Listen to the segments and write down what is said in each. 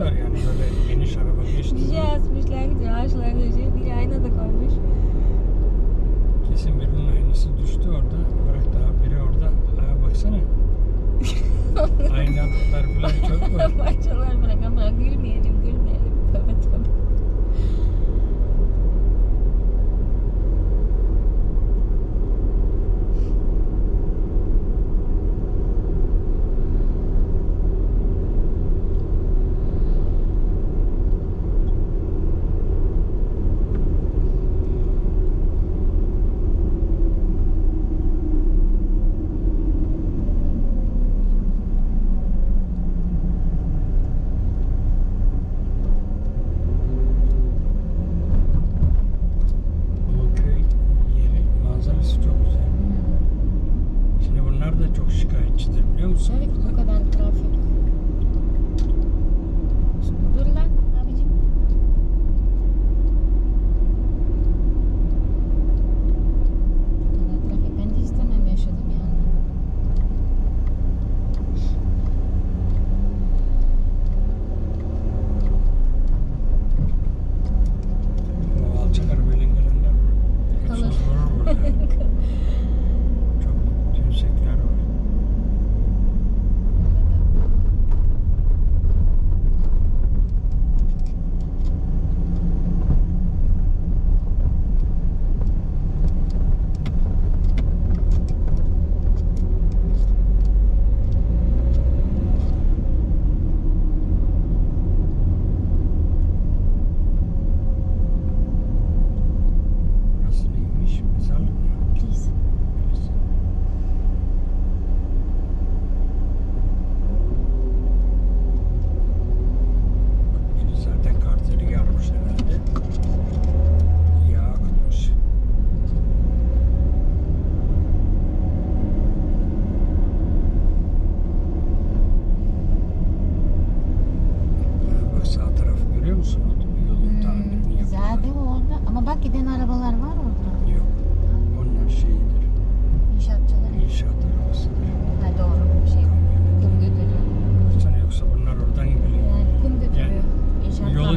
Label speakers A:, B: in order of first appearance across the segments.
A: dar yani böyle geniş araba geçti.
B: Bir şey asmışlar gidiyor ağaçlar döşüyor. Biri aynada koymuş.
A: Kesin birinin aynısı düştü orada. Bırak daha biri orada. Aa, baksana. Aynalıklar falan çok var.
B: Parçalar bırak ama gülmeyelim gülmeyelim. Tövbe tövbe.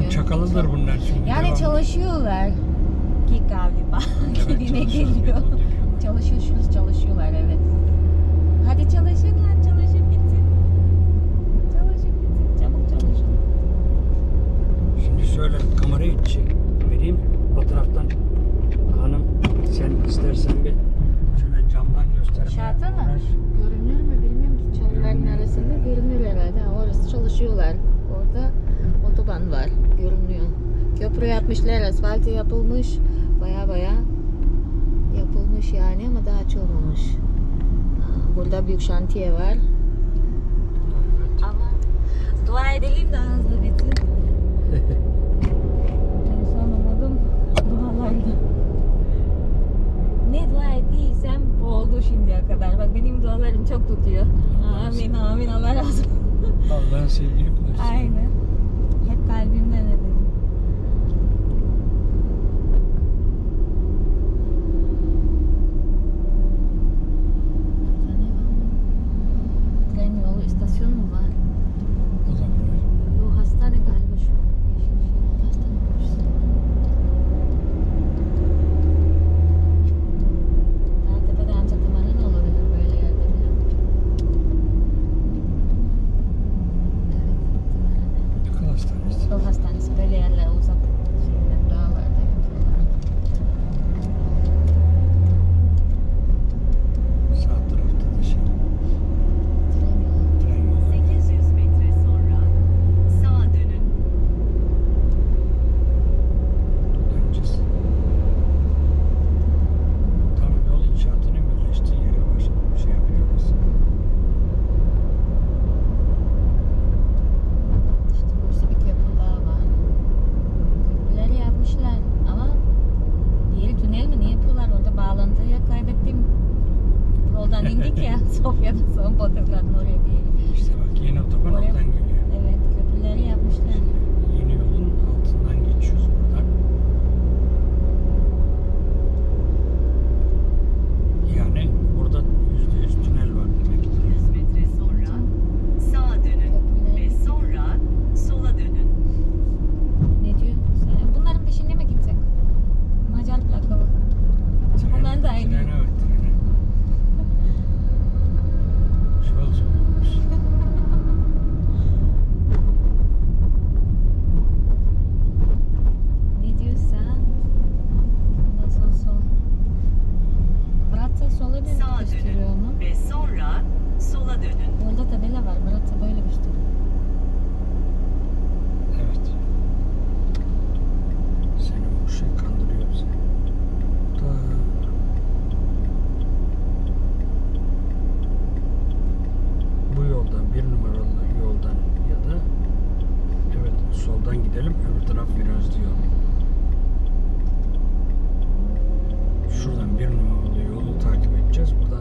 A: Çakalıdır bunlar şimdi.
B: Yani
A: devam.
B: çalışıyorlar. Ki galiba.
A: Evet,
B: geliyor.
A: dönüyorlar.
B: Çalışıyorsunuz çalışıyorlar evet. Hadi çalışın lan çalışın bitsin. Çalışın bitsin çabuk çalışın.
A: Şimdi şöyle kamerayı vereyim. O taraftan hanım sen istersen bir şöyle camdan göster.
B: Şartı mı? Görünür mü bilmiyorum ki çalıların arasında görünür herhalde. Ha, orası çalışıyorlar. Orada otoban var. Görünüyor. Köprü yapmışlar. Asfaltı yapılmış. Baya baya yapılmış yani ama daha. Ha, Burada büyük şantiye var. Ama dua edelim daha hızlı bitsin. en son umudum dualardı. Ne dua ettiysem bu oldu şimdiye kadar. Bak benim dualarım çok tutuyor. Amin amin Allah razı olsun.
A: Allah'ın sevgili kulu.
B: Aynen. Kalbimden ederim.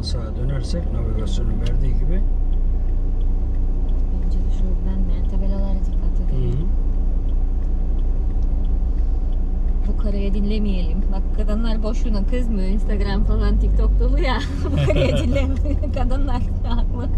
A: Buradan
C: sağa
A: dönersek navigasyonun verdiği gibi.
B: Bence de şu benmeyen tabelalara dikkat edelim.
A: Hı -hı.
B: Bu karaya dinlemeyelim. Bak kadınlar boşuna kızmıyor. Instagram falan TikTok dolu ya. Bu karaya dinlemeyelim. kadınlar haklı.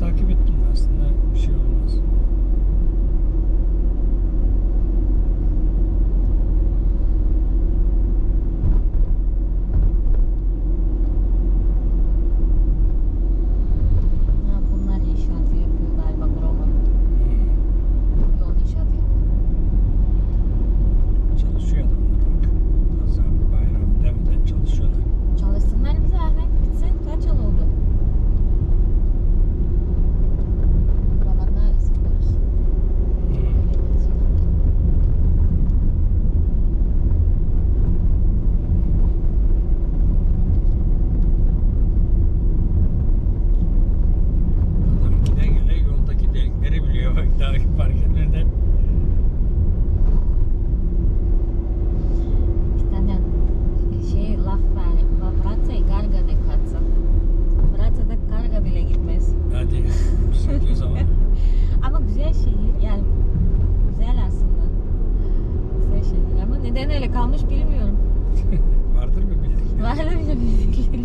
B: takip
A: ettim aslında bir şey olmaz.
B: nerede kalmış bilmiyorum.
A: Vardır mı bildikleri?
B: Vardır mı bildikleri?